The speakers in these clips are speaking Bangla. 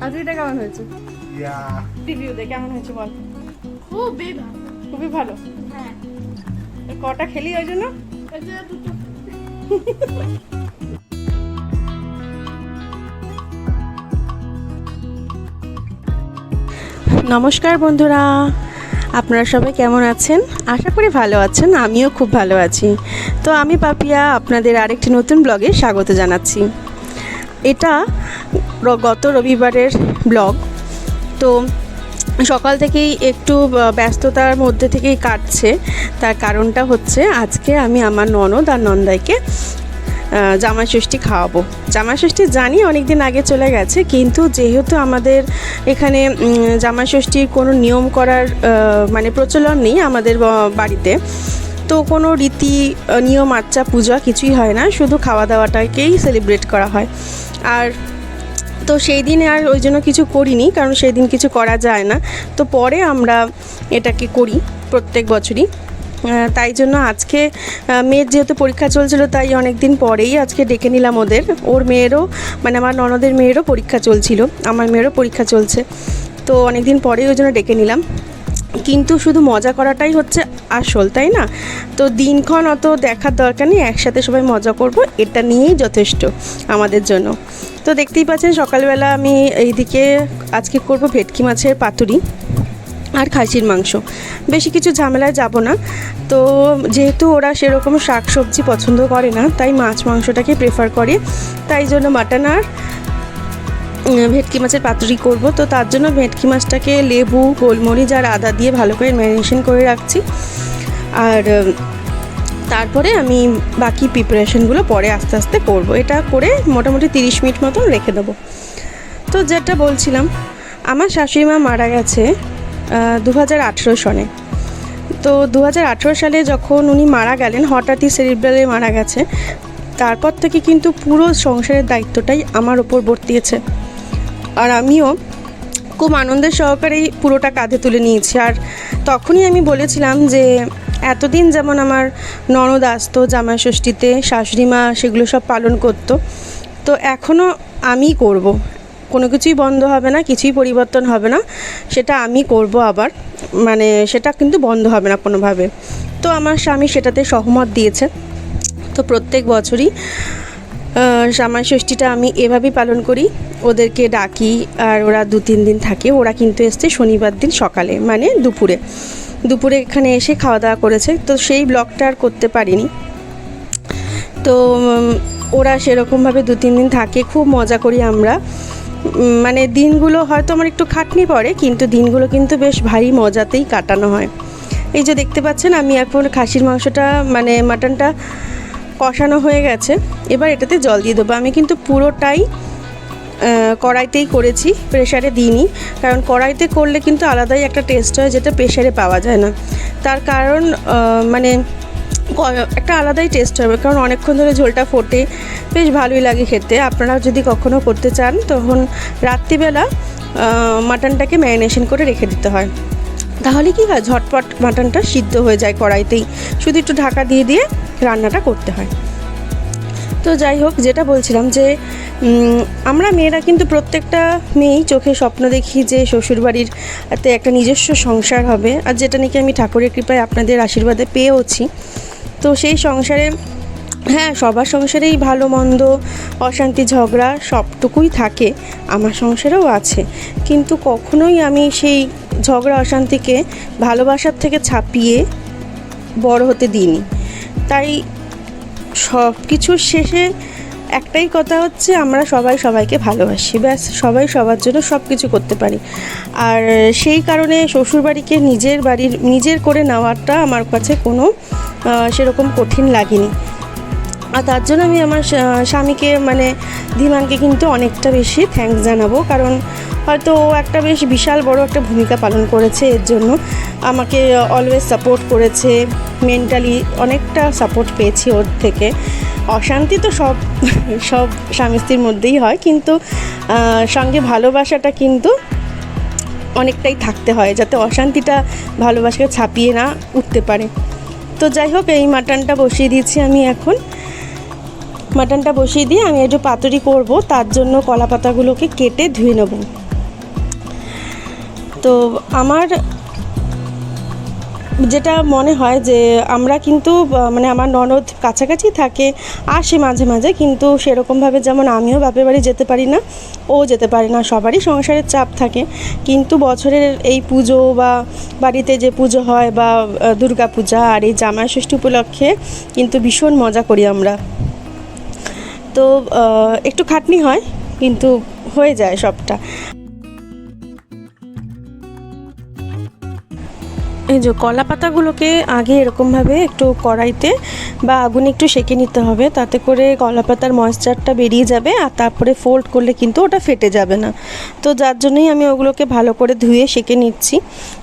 পাতুরিটা কেমন হয়েছে. রিভিউ দে কেমন হয়েছে বল। খুবই ভালো। খুবই ভালো? হ্যাঁ। কটা খেলি ওই জন্য? দুটো। নমস্কার বন্ধুরা আপনারা সবাই কেমন আছেন? আশা করি ভালো আছেন আমিও খুব ভালো আছি। তো আমি পাপিয়া আপনাদের আরেকটি নতুন ব্লগে স্বাগত জানাচ্ছি। এটা গত রবিবারের ব্লগ। তো সকাল থেকেই একটু ব্যস্ততার মধ্যে থেকেই কাটছে। তার কারণটা হচ্ছে, আজকে আমি আমার ননদ আর নন্দাইকে জামাই ষষ্ঠী খাওয়াবো। জামাই ষষ্ঠী জানি অনেক দিন আগে চলে গেছে, কিন্তু যেহেতু আমাদের এখানে জামাই ষষ্ঠীর কোনো নিয়ম করার মানে প্রচলন নেই আমাদের বাড়িতে তো কোনো রীতি নিয়ম আচ্চা পূজা কিছুই হয় না। শুধু খাওয়া দাওয়াটাকেই সেলিব্রেট করা হয়। আর তো সেই দিনে আর ওই জন্য কিছু করিনি, কারণ সেই দিন কিছু করা যায় না। তো পরে আমরা এটাকে করি প্রত্যেক বছরই। তাই জন্য আজকে মেয়ের যেহেতু পরীক্ষা চলছিল, তাই অনেক দিন পরেই আজকে ডেকে নিলাম ওদের। ওর মেয়েরও মানে আমার ননদের মেয়েরও পরীক্ষা চলছিল। আমার মেয়েরও পরীক্ষা চলছে। তো অনেক দিন পরেই ওই জন্য ডেকে নিলাম। কিন্তু শুধু মজা করাটাই হচ্ছে আসল, তাই না? তো দিনক্ষণ অত দেখার দরকার নেই, একসাথে সবাই মজা করব, এটা নিয়েই যথেষ্ট আমাদের জন্য। তো দেখতেই পাচ্ছেন, সকালবেলা আমি এইদিকে আজকে করব ভেটকি মাছের পাতুরি আর খাসির মাংস। বেশি কিছু ঝামেলায় যাব না। তো যেহেতু ওরা সেরকম শাক সবজি পছন্দ করে না, তাই মাছ মাংসটাকে প্রেফার করে। তাই জন্য মাটন আর ভেটকি মাছের পাতুরি করব। তো তার জন্য ভেটকি মাছটাকে লেবু, গোলমরিচ আর আদা দিয়ে ভালো করে ম্যারিনেশন করে রাখছি। আর তারপরে আমি বাকি প্রিপারেশনগুলো পরে আস্তে আস্তে করব। এটা করে মোটামুটি তিরিশ মিনিট মতন রেখে দেবো। তো যেটা বলছিলাম, আমার শাশুড়ি মা মারা গেছে দু হাজার আঠেরো সনে। তো দু হাজার আঠেরো সালে যখন উনি মারা গেলেন, হঠাৎই সেরিব্রালে মারা গেছে। তারপর থেকে কিন্তু পুরো সংসারের দায়িত্বটাই আমার ওপর বর্তিয়েছে। আর আমিও খুব আনন্দের সহকারেই পুরোটা কাঁধে তুলে নিয়েছি। আর তখনই আমি বলেছিলাম যে, এতদিন যেমন আমার ননদ আসতো, জামাই ষষ্ঠীতে, শাশুড়ি মা সেগুলো সব পালন করতো, তো এখনও আমি করব। কোনো কিছুই বন্ধ হবে না, কিছুই পরিবর্তন হবে না, সেটা আমি করব আবার। মানে সেটা কিন্তু বন্ধ হবে না কোনোভাবে। তো আমার স্বামী সেটাতে সহমত দিয়েছে। তো প্রত্যেক বছরই আহ, ষষ্ঠীটা আমি এভাবেই পালন করি। ওদেরকে ডাকি আর ওরা দু তিন দিন থাকে। ওরা কিন্তু এসছে শনিবার দিন সকালে মানে দুপুরে। দুপুরে এখানে এসে খাওয়া দাওয়া করেছে। তো সেই ব্লগটা আর করতে পারিনি। তো ওরা সেরকমভাবে দু তিন দিন থাকে। খুব মজা করি আমরা। মানে দিনগুলো হয়তো আমার একটু খাটনি পড়ে কিন্তু দিনগুলো কিন্তু বেশ ভারী মজাতেই কাটানো হয়। এই যে দেখতে পাচ্ছেন আমি এখন খাসির মাংসটা মানে মাটনটা কষানো হয়ে গেছে। এবার এটাতে জল দিয়ে দেবো। আমি কিন্তু পুরোটাই কড়াইতেই করেছি প্রেশারে দিইনি। কারণ কড়াইতে করলে কিন্তু আলাদাই একটা টেস্ট হয় যেটা প্রেশারে পাওয়া যায় না। তার কারণ মানে একটা আলাদাই টেস্ট হবে। কারণ অনেকক্ষণ ধরে ঝোলটা ফোটে। বেশ ভালোই লাগে খেতে। আপনারা যদি কখনও করতে চান, তখন রাত্রিবেলা মাটনটাকে ম্যারিনেশন করে রেখে দিতে হয়। তাহলে কি হয়? ঝটপট মাটনটা সিদ্ধ হয়ে যায় কড়াইতেই। শুধু একটু ঢাকা দিয়ে দিয়ে রান্নাটা করতে হয়। তো যাই হোক, যেটা বলছিলাম যে আমরা মেয়েরা কিন্তু প্রত্যেকটা মেয়েই চোখে স্বপ্ন দেখি যে শ্বশুরবাড়ির তে একটা নিজস্ব সংসার হবে। আর যেটা নাকি আমি ঠাকুরের কৃপায় আপনাদের আশীর্বাদে পেয়েওছি। তো সেই সংসারে হ্যাঁ সবার সংসারেই ভালো, মন্দ, অশান্তি, ঝগড়া সবটুকুই থাকে, আমার সংসারেও আছে। কিন্তু কখনোই আমি সেই ঝগড়া, অশান্তিকে ভালোবাসার থেকে ছাপিয়ে বড় হতে দিইনি। তাই সব কিছুর শেষে একটাই কথা হচ্ছে, আমরা সবাই সবাইকে ভালোবাসি। ব্যাস, সবাই সবার জন্য সব কিছু করতে পারি। আর সেই কারণে শ্বশুরবাড়িকে নিজের বাড়ির, নিজের করে নেওয়াটা আমার কাছে কোনো সেরকম কঠিন লাগেনি। আর তার জন্য আমি আমার স্বামীকে মানে ধীমানকে কিন্তু অনেকটা বেশি থ্যাঙ্কস জানাব। কারণ হয়তো ও একটা বেশ বিশাল বড় একটা ভূমিকা পালন করেছে এর জন্য। আমাকে অলওয়েজ সাপোর্ট করেছে মেন্টালি অনেকটা সাপোর্ট পেয়েছি ওর থেকে। অশান্তি তো সব সব স্বামী স্ত্রীর মধ্যেই হয়, কিন্তু সঙ্গে ভালোবাসাটা কিন্তু অনেকটাই থাকতে হয়, যাতে অশান্তিটা ভালোবাসাকে ছাপিয়ে না উঠতে পারে। তো যাই হোক, এই মাটনটা বসিয়ে দিয়েছি আমি এখন। মাটনটা বসিয়ে দিয়ে আমি একটু পাতুরি করব, তার জন্য কলা পাতাগুলোকে কেটে ধুয়ে নেব। তো আমার যেটা মনে হয় যে আমরা কিন্তু মানে আমার ননদ কাছাকাছি থাকে, আসে মাঝে মাঝে, কিন্তু সেরকমভাবে যেমন আমিও বাপের বাড়ি যেতে পারি না, ও যেতে পারে না, সবারই সংসারের চাপ থাকে। কিন্তু বছরের এই পুজো বা বাড়িতে যে পুজো হয় বা দুর্গা পূজা আর এই জামাই ষষ্ঠী উপলক্ষে কিন্তু ভীষণ মজা করি আমরা। তো একটু খাটনি হয়, কিন্তু হয়ে যায় সবটা। এই যে কলা পাতাগুলোকে আগে এরকমভাবে একটু কড়াইতে বা আগুনে একটু সেঁকে নিতে হবে, তাতে করে কলা পাতার ময়েশ্চারটা বেরিয়ে যাবে আর তারপরে ফোল্ড করলে কিন্তু ওটা ফেটে যাবে না। তো যার জন্যই আমি ওগুলোকে ভালো করে ধুয়ে সেঁকে নিচ্ছি।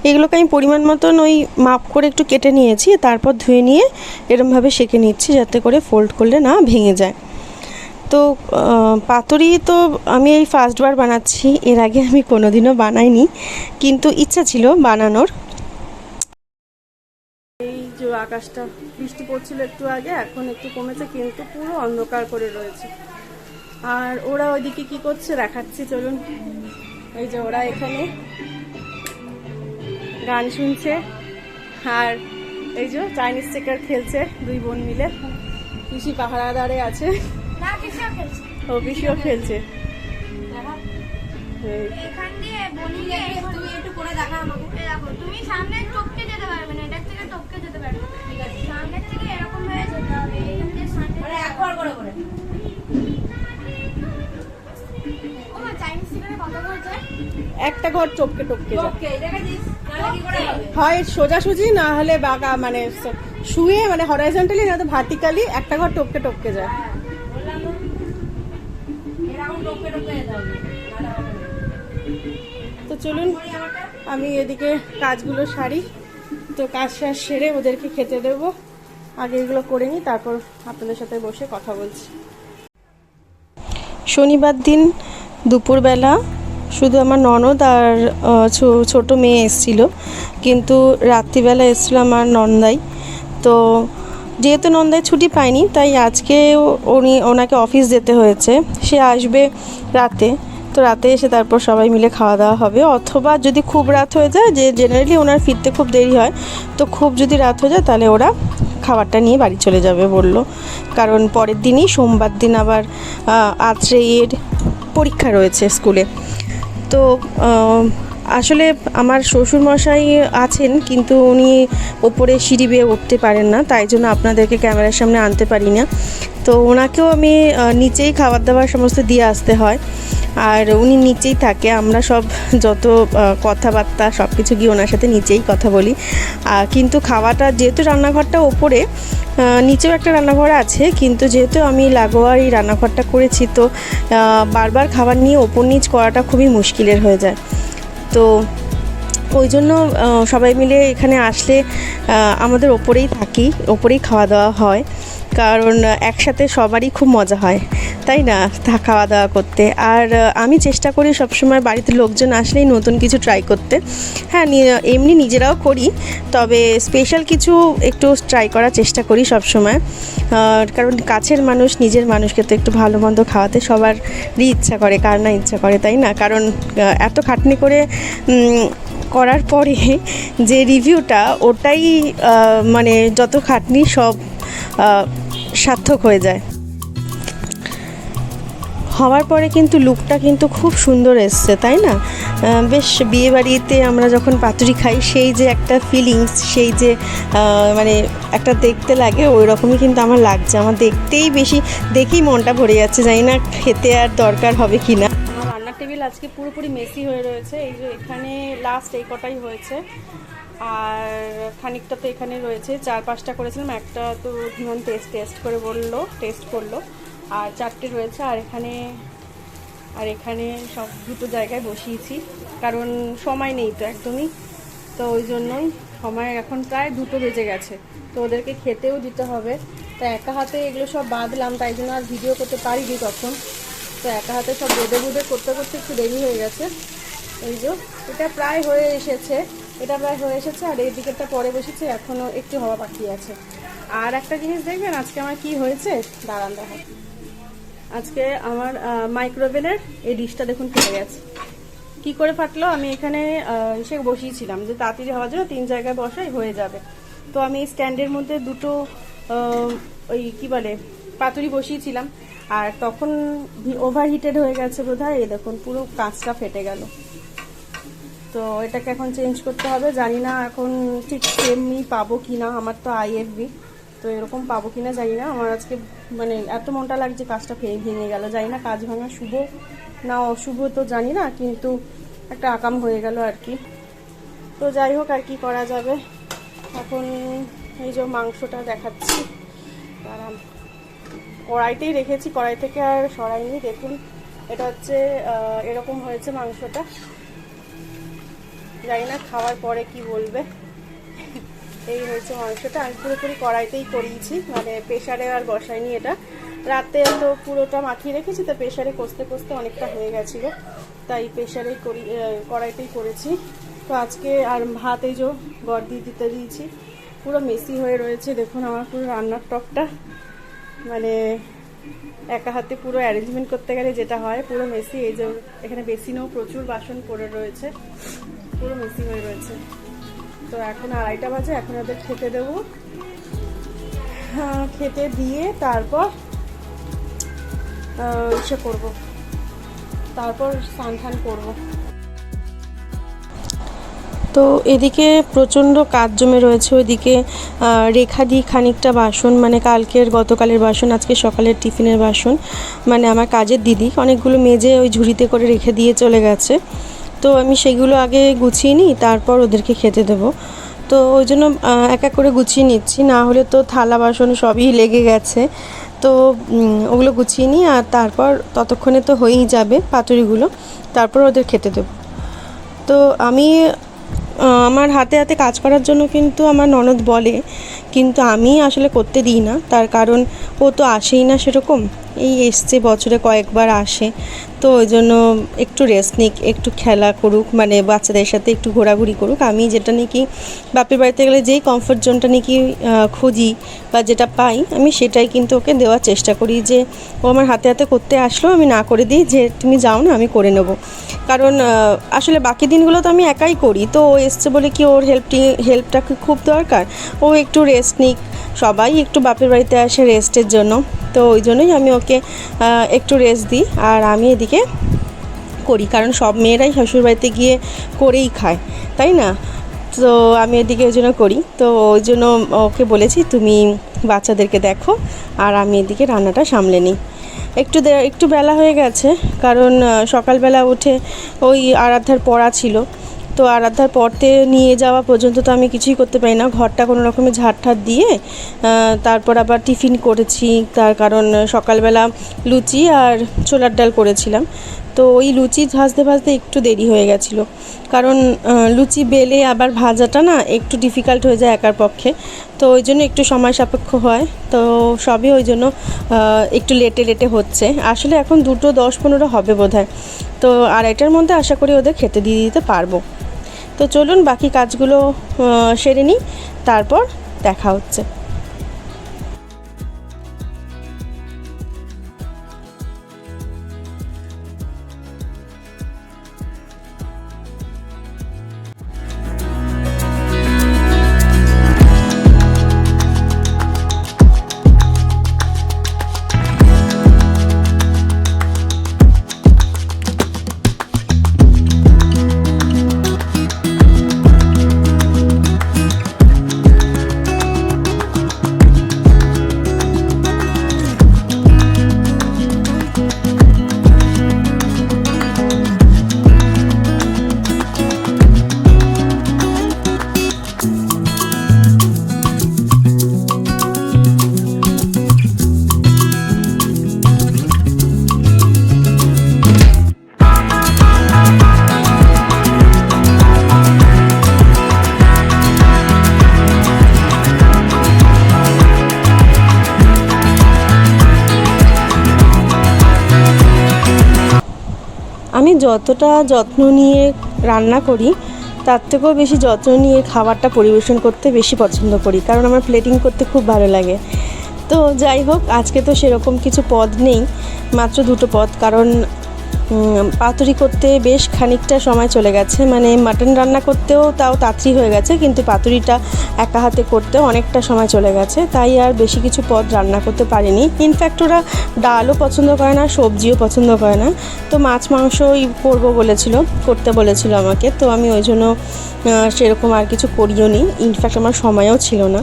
এগুলোকে আমি পরিমাণ মতন ওই মাপ করে একটু কেটে নিয়েছি, তারপর ধুয়ে নিয়ে এরমভাবে সেঁকে নিচ্ছি, যাতে করে ফোল্ড করলে না ভেঙে যায়। তো পাতুরি তো আমি এই ফার্স্টবার বানাচ্ছি। এর আগে আমি কোনোদিনও বানাইনি, কিন্তু ইচ্ছা ছিল বানানোর। এই যে আকাশটা, বৃষ্টি পড়ছিল একটু আগে, এখন একটু কমেছে, কিন্তু পুরো অন্ধকার করে রয়েছে। আর ওরা ওইদিকে কি করছে দেখাচ্ছি, চলুন। এই যে ওরা এখানে গান শুনছে, আর এই যে চাইনিজ চেকার খেলছে, দুই বোন মিলে। পিসি পাহারাদারে আছে। ও খেলছে। এখান দিয়ে বলি তুমি একটু করে দেখা আমাকে। দেখো তুমি সামনে টপকে যেতে পারবে না এটার থেকে টপকে যেতে পারবে না। সামনের থেকে এরকম ভাবে যেতে হবে এইখান দিয়ে সামনে মানে একবার করে করে। ও মা চাইনিজ সিগারেট কত করে যায় একটা ঘর টপকে টপকে হয় সোজাসুজি না হলে বাঁকা মানে শুয়ে মানে হরাইজন্টালি না তো ভার্টিক্যালি একটা ঘর টপকে টপকে যায়। তো চলুন, আমি এদিকে কাজগুলো সারি। তো কাজ শেষ সেরে ওদেরকে খেতে দেব। আগে এগুলো করে নিই, তারপর আপনাদের সাথে বসে কথা বলছি। শনিবার দিন দুপুরবেলা শুধু আমার ননদ আর ছোট মেয়ে এসেছিল। কিন্তু রাত্রিবেলা এসছিল আমার নন্দাই। তো যেহেতু নন্দায় ছুটি পায়নি, তাই আজকে উনি ওনাকে অফিস যেতে হয়েছে। সে আসবে রাতে। তো রাতে এসে তারপর সবাই মিলে খাওয়া দাওয়া হবে। অথবা যদি খুব রাত হয়ে যায়, যে জেনারেলি ওনার ফিরতে খুব দেরি হয়, তো খুব যদি রাত হয়ে যায়, তাহলে ওরা খাবারটা নিয়ে বাড়ি চলে যাবে বলল। কারণ পরের দিনই সোমবার দিন আবার আত্রেয়ের পরীক্ষা রয়েছে স্কুলে। তো আসলে আমার শ্বশুরমশাই আছেন, কিন্তু উনি ওপরে সিঁড়ি বেয়ে উঠতে পারেন না, তাই জন্য আপনাদেরকে ক্যামেরার সামনে আনতে পারি না। তো ওনাকেও আমি নিচেই খাবার দাবার সমস্ত দিয়ে আসতে হয়। আর উনি নিচেই থাকে, আমরা সব যত কথাবার্তা সব কিছু গিয়ে ওনার সাথে নিচেই কথা বলি। কিন্তু খাওয়াটা, যেহেতু রান্নাঘরটা ওপরে নিচেও একটা রান্নাঘর আছে, কিন্তু যেহেতু আমি লাগোয়ার এই রান্নাঘরটা করেছি, তো বারবার খাবার নিয়ে ওপর নিচ করাটা খুবই মুশকিলের হয়ে যায়। তো ওই জন্য সবাই মিলে এখানে আসলে আমাদের ওপরেই থাকি, ওপরেই খাওয়া দাওয়া হয়। কারণ একসাথে সবারই খুব মজা হয়, তাই না? খাওয়া দাওয়া করতে। আর আমি চেষ্টা করি সবসময় বাড়িতে লোকজন আসলেই নতুন কিছু ট্রাই করতে। হ্যাঁ এমনি নিজেরাও করি, তবে স্পেশাল কিছু একটু ট্রাই করার চেষ্টা করি সবসময়। কারণ কাছের মানুষ, নিজের মানুষকে তো একটু ভালো মন্দ খাওয়াতে সবারই ইচ্ছা করে, কার না ইচ্ছা করে, তাই না? কারণ এত খাটনি করে করার পরে যে রিভিউটা ওটাই মানে যত খাটনি সব সার্থক হয়ে যায়। হওয়ার পরে কিন্তু লুকটা কিন্তু খুব সুন্দর এসছে, তাই না? বেশ বিয়েবাড়িতে আমরা যখন পাতুরি খাই, সেই যে একটা ফিলিংস সেই যে মানে একটা দেখতে লাগে ওই রকমই কিন্তু আমার লাগছে। আমার দেখতেই বেশি, দেখেই মনটা ভরে যাচ্ছে, জানি না খেতে আর দরকার হবে কি না রান্নার টেবিল আজকে পুরোপুরি মেসি হয়ে রয়েছে। এই যে এখানে লাস্ট এই কটাই হয়েছে। আর খানিকটা তো এখানে রয়েছে। চার পাঁচটা করেছিলাম, একটা তো ধীমান টেস্ট টেস্ট করে বলল টেস্ট করল। আর চারটে রয়েছে, আর এখানে আর এখানে সব দুটো জায়গায় বসিয়েছি। কারণ সময় নেই তো একদমই। তো ওই জন্যই সময় এখন প্রায় দুটো বেজে গেছে। তো ওদেরকে খেতেও দিতে হবে। তা একা হাতে এগুলো সব বাঁধলাম, তাই জন্য আর ভিডিও করতে পারিনি তখন। তো একা হাতে সব বেঁধে বুধে করতে করতে একটু দেরি হয়ে গেছে। এই যে এটা প্রায় হয়ে এসেছে। এটা প্রায় হয়ে এসেছে আর এই দিকেরটা পরে বসেছে এখনও একটু হওয়া বাকি আছে। আর একটা জিনিস দেখবেন আজকে আমার কি হয়েছে? দাঁড়ান দেখা। আজকে আমার মাইক্রোওভেনের এই ডিশটা দেখুন ফেটে গেছে। কি করে ফাটলো? আমি এখানে আহ, সে বসিয়েছিলাম যে তাড়াতাড়ি হওয়ার জন্য তিন জায়গায় বসাই হয়ে যাবে। তো আমি স্ট্যান্ডের মধ্যে দুটো ওই কি বলে পাতুরি বসিয়েছিলাম। আর তখন ওভার হিটেড হয়ে গেছে বোধ হয় এই দেখুন, পুরো কাঁচটা ফেটে গেল। তো এটাকে এখন চেঞ্জ করতে হবে। জানি না এখন ঠিক সেমই পাবো কি না আমার তো আইএফবি তো এরকম পাবো কি না জানি না। আমার আজকে মানে এত মনটা লাগছে কাজটা ভেঙে ভেঙে গেল। জানি না কাজ ভাঙা শুভ না অশুভ তো জানি না, কিন্তু একটা আকাম হয়ে গেল আর কি। তো যাই হোক, আর কি করা যাবে? এখন এই যে মাংসটা দেখাচ্ছি। দাঁড়ান। কড়াইতেই রেখেছি, কড়াই থেকে আর সরাইনি। দেখুন, এটা হচ্ছে এরকম হয়েছে মাংসটা। জানি না খাওয়ার পরে কি বলবে। এই হয়েছে মাংসটা। আমি পুরোপুরি কড়াইতেই করিয়েছি মানে প্রেশারে আর বসাইনি এটা। রাতে তো পুরোটা মাখিয়ে রেখেছি, তো প্রেশারে কষতে কষতে অনেকটা হয়ে গেছিল। তাই প্রেশারেই করি কড়াইতেই করেছি। তো আজকে আর ভাত এই যে গড় দিয়ে দিতে দিয়েছি। পুরো মেসি হয়ে রয়েছে, দেখুন আমার পুরো রান্নার টকটা। মানে একা হাতে পুরো অ্যারেঞ্জমেন্ট করতে গেলে যেটা হয়, পুরো মেসি, এই যে এখানে বেসিনেও প্রচুর বাসন পড়ে রয়েছে, পুরো মেসি হয়ে রয়েছে। তো এখন আড়াইটা বাজে, এখন ওদের খেতে দেবো। খেতে দিয়ে তারপর ইসে করব। তারপর স্নান টান করব। তো এদিকে প্রচণ্ড কাজ জমে রয়েছে, ওইদিকে রেখা দিই খানিকটা বাসন মানে কালকের, গতকালের বাসন, আজকে সকালের টিফিনের বাসন মানে আমার কাজের দিদি, অনেকগুলো মেজে ওই ঝুড়িতে করে রেখে দিয়ে চলে গেছে। তো আমি সেগুলো আগে গুছিয়ে নিই, তারপর ওদেরকে খেতে দেবো। তো ওই জন্য এক এক করে গুছিয়ে নিচ্ছি, না হলে তো থালা বাসন সবই লেগে গেছে। তো ওগুলো গুছিয়ে নিই, আর তারপর ততক্ষণে তো হয়েই যাবে পাতুরিগুলো, তারপর ওদের খেতে দেবো। তো আমি আমার হাতে হাতে কাজ করার জন্য কিন্তু আমার ননদ বলে, কিন্তু আমি আসলে করতে দিই না। তার কারণ ও তো আসেই না সেরকম। এই এসছে, বছরে কয়েকবার আসে। তো ওই জন্য একটু রেস্ট নিক, একটু খেলা করুক মানে বাচ্চাদের সাথে একটু ঘোরাঘুরি করুক। আমি যেটা নাকি বাপের বাড়িতে গেলে যেই কমফোর্ট জোনটা নাকি খুঁজি বা যেটা পাই, আমি সেটাই কিন্তু ওকে দেওয়ার চেষ্টা করি যে, ও আমার হাতে হাতে করতে আসলো, আমি না করে দিই, যে তুমি যাও না, আমি করে নেব। কারণ আসলে বাকি দিনগুলো তো আমি একাই করি, তো ও এসছে বলে কি ওর হেল্পটি হেল্পটা খুব দরকার? ও একটু রেস্ট নিক সবাই একটু বাপের বাড়িতে আসে রেস্টের জন্য। তো ওই জন্যই আমি ওকে একটু রেস্ট দিই। আর আমি এদিকে করি, কারণ সব মেয়েরাই শ্বশুরবাড়িতে গিয়ে করেই খায়, তাই না? তো আমি এদিকে ওই জন্য করি। তো ওই জন্য ওকে বলেছি, তুমি বাচ্চাদেরকে দেখো, আর আমি এদিকে রান্নাটা সামলে নিই। একটু একটু বেলা হয়ে গেছে, কারণ সকালবেলা উঠে ওই আরাধ্যার পড়া ছিল। তো আরাধ্যার পড়তে নিয়ে যাওয়া পর্যন্ত তো আমি কিছুই করতে পারি না। ঘরটা কোনো রকমে ঝাড় ঠাড় দিয়ে তারপর আবার টিফিন করেছি। তার কারণ সকালবেলা লুচি আর ছোলার ডাল করেছিলাম। তো ওই লুচি ভাজতে ভাজতে একটু দেরি হয়ে গেছিল। কারণ লুচি বেলে আবার ভাজাটা না একটু ডিফিকাল্ট হয়ে যায় একার পক্ষে। তো ওই জন্য একটু সময় সাপেক্ষ হয়। তো সবই ওই জন্য একটু লেটে লেটে হচ্ছে। আসলে এখন দুটো দশ পনেরো হবে বোধহয়। তো আড়াইটার মধ্যে আশা করি ওদের খেতে দিয়ে দিতে পারব। তো চলুন বাকি কাজগুলো সেরে নিই তারপর দেখা হচ্ছে। যতটা যত্ন নিয়ে রান্না করি, তার থেকেও বেশি যত্ন নিয়ে খাবারটা পরিবেশন করতে বেশি পছন্দ করি, কারণ আমার প্লেটিং করতে খুব ভালো লাগে। তো যাই হোক, আজকে তো সেরকম কিছু পদ নেই, মাত্র দুটো পদ, কারণ পাতুরি করতে বেশ খানিকটা সময় চলে গেছে। মানে মাটন রান্না করতেও তাও তাড়াতাড়ি হয়ে গেছে, কিন্তু পাতুরিটা একা হাতে করতেও অনেকটা সময় চলে গেছে। তাই আর বেশি কিছু পদ রান্না করতে পারিনি। ইনফ্যাক্ট ওরা ডালও পছন্দ করে না, সবজিও পছন্দ করে না। তো মাছ মাংসই করব বলেছিল, করতে বলেছিল আমাকে। তো আমি ওই জন্য সেরকম আর কিছু করিও নি। ইনফ্যাক্ট আমার সময়ও ছিল না।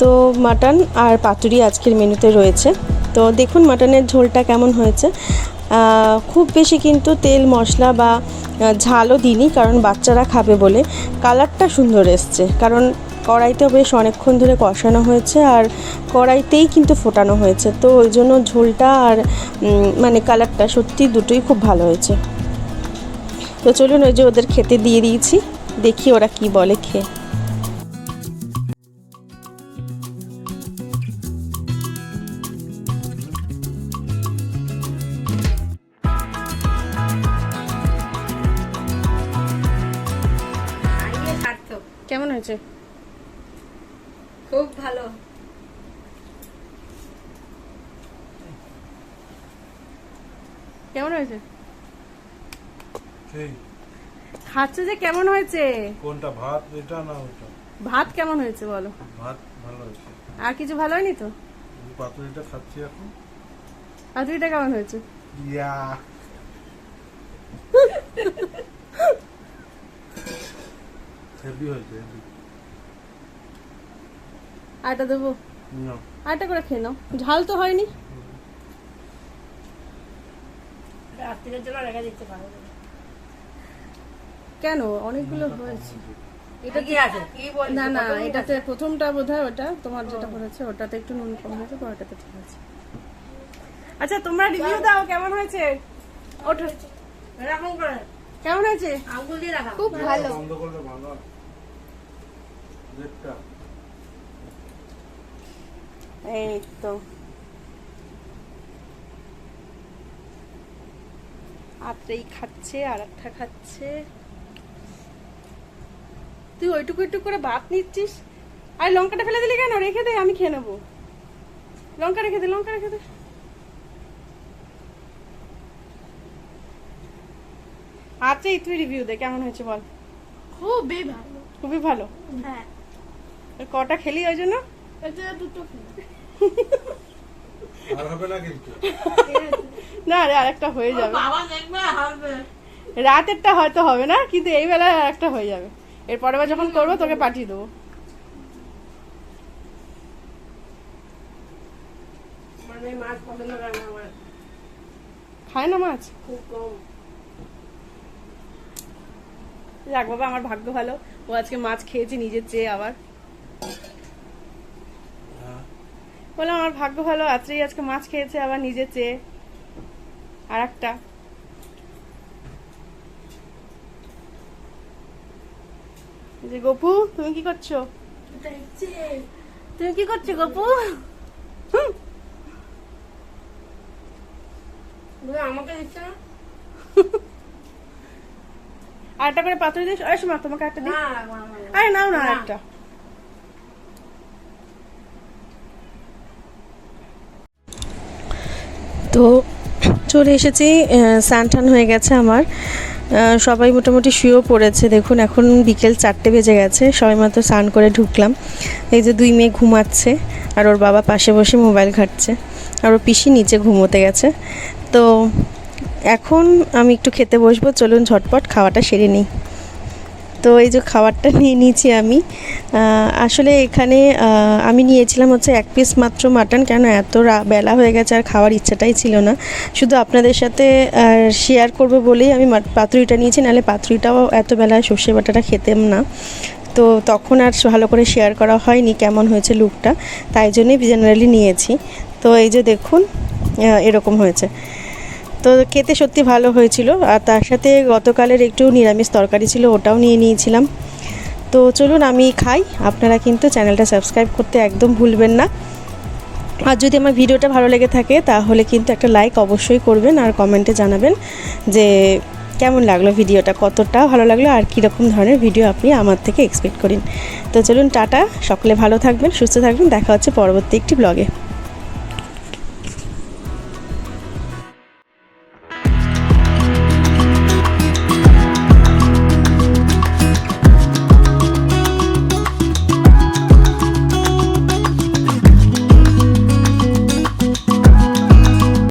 তো মাটন আর পাতুরি আজকের মেনুতে রয়েছে। তো দেখুন মাটনের ঝোলটা কেমন হয়েছে। খুব বেশি কিন্তু তেল, মশলা বা ঝালও দিইনি, কারণ বাচ্চারা খাবে বলে। কালারটা সুন্দর এসছে, কারণ কড়াইতে বেশ অনেকক্ষণ ধরে কষানো হয়েছে আর কড়াইতেই কিন্তু ফোটানো হয়েছে। তো ওই জন্য ঝোলটা আর মানে কালারটা সত্যি দুটোই খুব ভালো হয়েছে। তো চলুন ওই যে ওদের খেতে দিয়ে দিয়েছি, দেখি ওরা কি বলে খেয়ে। খাচ্ছে যে কেমন হয়েছে? কোনটা ভাত? এটা না ওটা? ভাত কেমন হয়েছে বলো? ভাত ভালো হয়েছে। আর কিছু ভালো হয়নি তো? পাতুরিটা খাচ্ছি এখন। পাতুরিটা কেমন হয়েছে? ইয়া। হেভি হয়েছে হেভি। আটা দেবো? না। আটা করে খেয়ে নাও। ঝাল তো হয়নি। রাত্রির জন্য রেখে দিতে পারো কেন? অনেকগুলো হয়েছে। এটা কি আছে? কি বল না না এটাতে প্রথমটা বোধ হয় ওটা তোমার যেটা করেছে ওটাতে একটু নুন কম হয়েছে ঠিক আছে। আচ্ছা তোমরা রিভিউ দাও কেমন হয়েছে? ওঠো। এরকম করে। কেমন হয়েছে? আঙ্গুল দিয়ে রাখা। খুব ভালো। বন্ধ করলে ভালো এই তো। আত্রেই খাচ্ছে আর একটা খাচ্ছে। তুই ওইটুকু একটু করে ভাত নিচ্ছিস? আর লঙ্কাটা ফেলে দিলি কেন? রেখে দে আমি খেয়ে নেব। লঙ্কা রেখে দে লঙ্কা রেখে দে। আচ্ছা তুই রিভিউ দে কেমন হয়েছে বল? খুবই ভালো। খুবই ভালো? হ্যাঁ। কটা খেলি ওই জন্য? দুটো না রে আরেকটা হয়ে যাবে। বাবা রাতেরটা হয়তো হবে না কিন্তু এই বেলায় একটা হয়ে যাবে। এর পরের বার যখন করব তোকে পাঠিয়ে দেবো। মানে খায় না মাছ? যাক বাবা আমার ভাগ্য ভালো। ও আজকে মাছ খেয়েছে নিজের চেয়ে আবার। হ্যাঁ। বললাম আমার ভাগ্য ভালো আত্রেই আজকে মাছ খেয়েছে আবার নিজের চেয়ে। আর একটা যে গপু তুমি কি করছ? তুমি কি করছ গপু? হুম, আমাকে দিচ্ছে না? আর করে পাথর দিয়ে আরে শোনা তোমাকে একটা দিই। আরে নাও না। একটা তো চলে এসেছি স্নান টান হয়ে গেছে আমার। সবাই মোটামুটি শুয়েও পড়েছে। দেখুন, এখন বিকেল চারটে বেজে গেছে। সবাই মাত্র স্নান করে ঢুকলাম। এই যে দুই মেয়ে ঘুমাচ্ছে আর ওর বাবা পাশে বসে মোবাইল ঘাটছে আর ওর পিসি নিচে ঘুমোতে গেছে। তো এখন আমি একটু খেতে বসবো। চলুন ঝটপট, খাওয়াটা সেরে নিই। তো এই যে খাবারটা নিয়ে নিয়েছি আমি আসলে এখানে আমি নিয়েছিলাম হচ্ছে এক পিস মাত্র মাটন কেন এত বেলা হয়ে গেছে আর খাওয়ার ইচ্ছাটাই ছিল না। শুধু আপনাদের সাথে শেয়ার করব বলেই আমি পাতুরিটা নিয়েছি, নাহলে পাতুরিটাও এত বেলায় সর্ষে বাটাটা খেতেম না। তো তখন আর ভালো করে শেয়ার করা হয়নি কেমন হয়েছে লুকটা তাই জন্যই জেনারেলি নিয়েছি। তো এই যে দেখুন এরকম হয়েছে। তো খেতে সত্যি ভালো হয়েছিল। আর তার সাথে গতকালের একটু নিরামিষ তরকারি ছিল, ওটাও নিয়ে নিয়েছিলাম। তো চলুন আমি খাই। আপনারা কিন্তু চ্যানেলটা সাবস্ক্রাইব করতে একদম ভুলবেন না। আর যদি আমার ভিডিওটা ভালো লেগে থাকে, তাহলে কিন্তু একটা লাইক অবশ্যই করবেন আর কমেন্টে জানাবেন যে কেমন লাগল ভিডিওটা, কতটা ভালো লাগল আর কীরকম ধরনের ভিডিও আপনি আমার থেকে এক্সপেক্ট করেন। তো চলুন টাটা, সকলে ভালো থাকবেন, সুস্থ থাকবেন, দেখা হচ্ছে পরবর্তী একটি ব্লগে